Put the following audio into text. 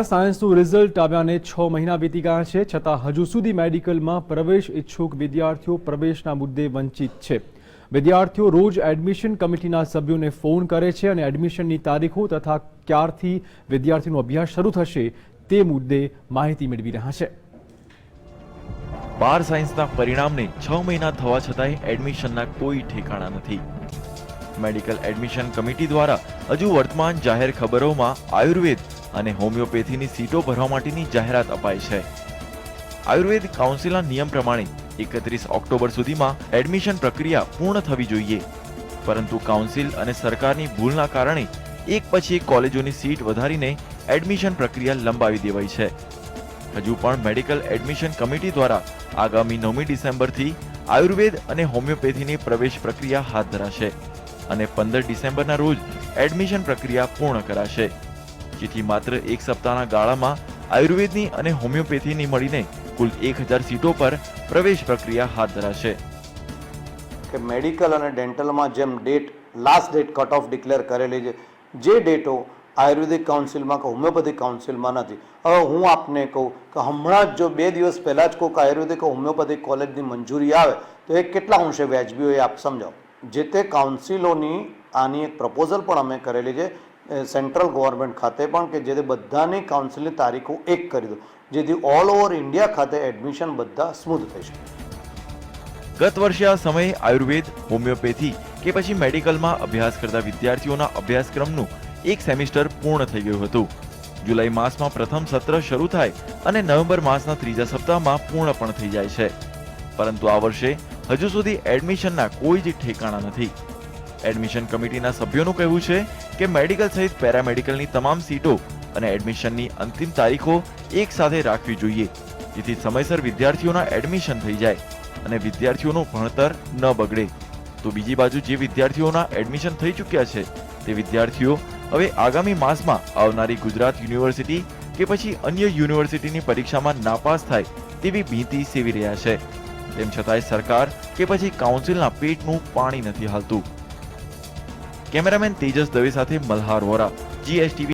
સાયન્સનું result આવ્યાને છ મહિના વીતી ગયા છે, છતાં હજુ સુધી મેડિકલમાં પ્રવેશ ઇચ્છુક વિદ્યાર્થીઓ પ્રવેશના મુદ્દે વંચિત છે. વિદ્યાર્થીઓ રોજ એડમિશન કમિટીના સભ્યોને ફોન કરે છે અને એડમિશનની તારીખો તથા ક્યારથી વિદ્યાર્થીનો અભ્યાસ શરૂ થશે તે મુદ્દે માહિતી મેળવી રહ્યા છે. બાર સાયન્સના પરિણામને છ મહિના થવા છતાંય એડમિશનના કોઈ ઠેકાણા નથી. મેડિકલ એડમિશન કમિટી દ્વારા હજુ વર્તમાન જાહેર ખબરોમાં આયુર્વેદ અને હોમિયોપેથીની સીટો ભરવા માટેની જાહેરાત અપાઈ છે. આયુર્વેદ કાઉન્સિલના નિયમ પ્રમાણે એકત્રીસ ઓક્ટોબર સુધીમાં એડમિશન પ્રક્રિયા પૂર્ણ થવી જોઈએ. પરંતુ કાઉન્સિલ અને સરકારની ભૂલના કારણે એક પછી એક કોલેજોની સીટ વધારીને એડમિશન પ્રક્રિયા લંબાવી દેવાઈ છે. હજુ પણ મેડિકલ એડમિશન કમિટી દ્વારા આગામી નવમી ડિસેમ્બરથી આયુર્વેદ અને હોમિયોપેથીની પ્રવેશ પ્રક્રિયા હાથ ધરાશે અને પંદર ડિસેમ્બરના રોજ એડમિશન પ્રક્રિયા પૂર્ણ કરાશે. જેથી માત્ર એક સપ્તાહના ગાળામાં આયુર્વેદની અને હોમિયોપેથીની મળીને કુલ એક હજાર સીટો પર પ્રવેશ પ્રક્રિયા હાથ ધરાશે. કે મેડિકલ અને ડેન્ટલમાં જેમ date, last date cut off declare કરેલી છે, જે ડેટો આયુર્વેદિક કાઉન્સિલમાં કે હોમિયોપેથિક કાઉન્સિલમાં નથી. હવે હું આપને કહું કે હમણાં જ જો બે દિવસ પહેલાં જ કહું કે આયુર્વેદિક હોમિયોપેથિક કોલેજની મંજૂરી આવે, તો એ કેટલા અંશે વ્યાજબી હોય આપ સમજાવો. જે તે કાઉન્સિલોની આની એક પ્રપોઝલ પણ અમે કરેલી છે સેન્ટ્રલ ગવર્મેન્ટ ખાતે પણ કે જેથી બધાની કાઉન્સિલની તારીખો એક કરી દો જેથી ઓલ ઓવર ઇન્ડિયા ખાતે એડમિશન બધા સ્મૂથ થઈ શકે. ગત વર્ષે આ સમયે આયુર્વેદ, હોમિયોપેથી કે પછી મેડિકલમાં અભ્યાસ કરતા વિદ્યાર્થીઓના અભ્યાસક્રમનું એક સેમિસ્ટર પૂર્ણ થઈ ગયું હતું. જુલાઈ માસમાં પ્રથમ સત્ર શરૂ થાય અને નવેમ્બર માસના ત્રીજા સપ્તાહમાં પૂર્ણ પણ થઈ જાય છે. પરંતુ આ વર્ષે હજુ સુધી એડમિશનના કોઈ જ ઠેકાણા નથી. એડમિશન કમિટીના સભ્યોનું કહેવું છે કે મેડિકલ સહિત પેરામેડિકલની તમામ સીટો અને એડમિશનની અંતિમ તારીખો એક સાથે રાખવી જોઈએ. જેથી સમયસર વિદ્યાર્થીઓના એડમિશન થઈ જાય અને વિદ્યાર્થીઓનું ભણતર ન બગડે. તો બીજી બાજુ જે વિદ્યાર્થીઓના એડમિશન થઈ ચૂક્યા છે, તે વિદ્યાર્થીઓ હવે આગામી માસમાં આવનારી ગુજરાત યુનિવર્સિટી કે પછી અન્ય યુનિવર્સિટીની પરીક્ષામાં નાપાસ થાય તેવી ભીતિ સેવી રહ્યા છે. તેમ છતાંય સરકાર કે પછી કાઉન્સિલના પેટનું પાણી નથી હાલતું. કેમેરામેન તેજસ દવે સાથે મલ્હાર વોરા જીએસટીવી